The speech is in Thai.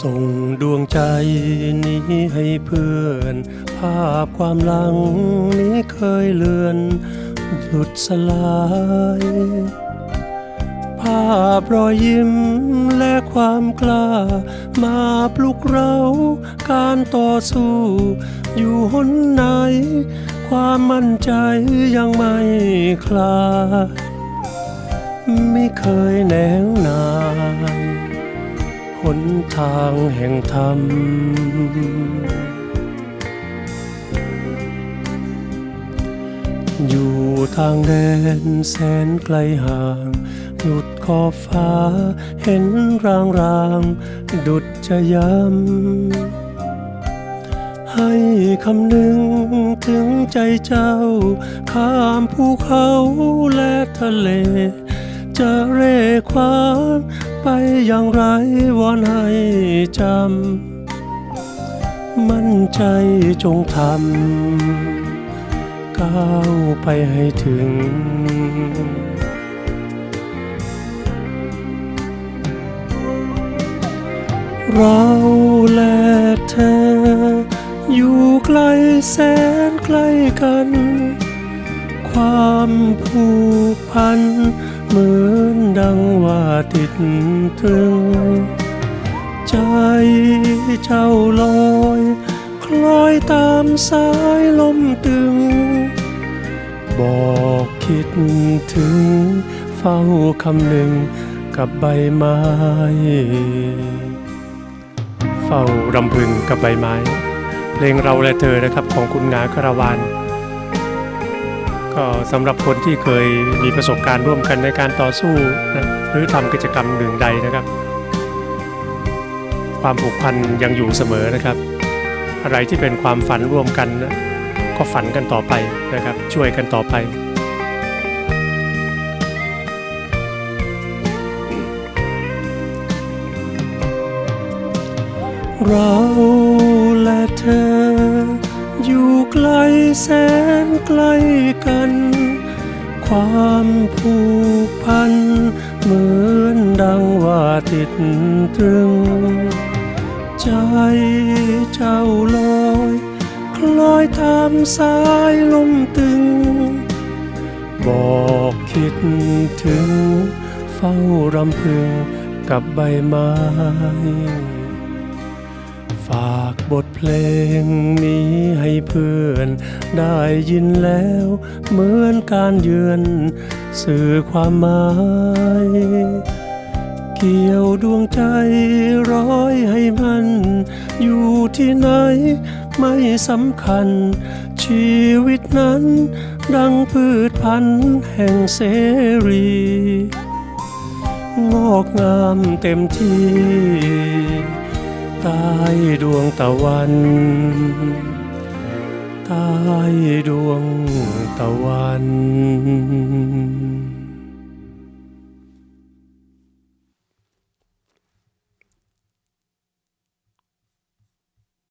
ส่งดวงใจนี้ให้เพื่อน ภาพความหลังนี้เคยเลือน หลุดสลาย ภาพรอยยิ้มและความกล้า มาปลุกเราการต่อสู้ อยู่หนไหน ความมั่นใจยังไม่คลายไม่เคยแหนงนาย หนทางแห่งธรรม อยู่ทางแดนแสนไกลห่าง หยุดขอบฟ้าเห็นรางรางดุดจะย้ำ ให้คำนึงถึงใจเจ้า ข้ามภูเขาและทะเล จะเร่คว้าง อย่างไรวอนให้จำ มั่นใจจงทำก้าวไปให้ถึง เราและเธอ อยู่ไกลแสนไกล้กัน ความผูกพัน เหมือนดังว่าติดตรึง ใจเจ้าลอยคล้อยตามสายลมตึง บอกคิดถึงเฝ้าคำหนึ่งกับใบไม้ เฝ้ารำพึงกับใบไม้ เพลงเราและเธอนะครับของคุณงาคาราวาน ก็สำหรับคนที่เคยมีประสบการณ์ร่วมกันในการต่อสู้นะหรือทำกิจกรรมหนึ่งใดนะครับ ความผูกพันยังอยู่เสมอนะครับ อะไรที่เป็นความฝันร่วมกันนะก็ฝันกันต่อไปนะครับ ช่วยกันต่อไปเราและเธอ ไกลแสนไกลกัน ความผูกพัน เหมือนดังว่าติดตรึง ใจเจ้าลอยคล้อยตามสายลมตึง บอกคิดถึง เฝ้ารำพึงกับใบไม้ ฝากบทเพลงนี้ให้เพื่อน ได้ยินแล้วเหมือนการเยือน สื่อความหมาย เกี่ยวดวงใจร้อยให้มัน อยู่ที่ไหนไม่สำคัญ ชีวิตนั้น ดังพืชพันธุ์แห่งเสรี งอกงามเต็มที่ ใต้ดวงตะวันใต้ดวงตะวัน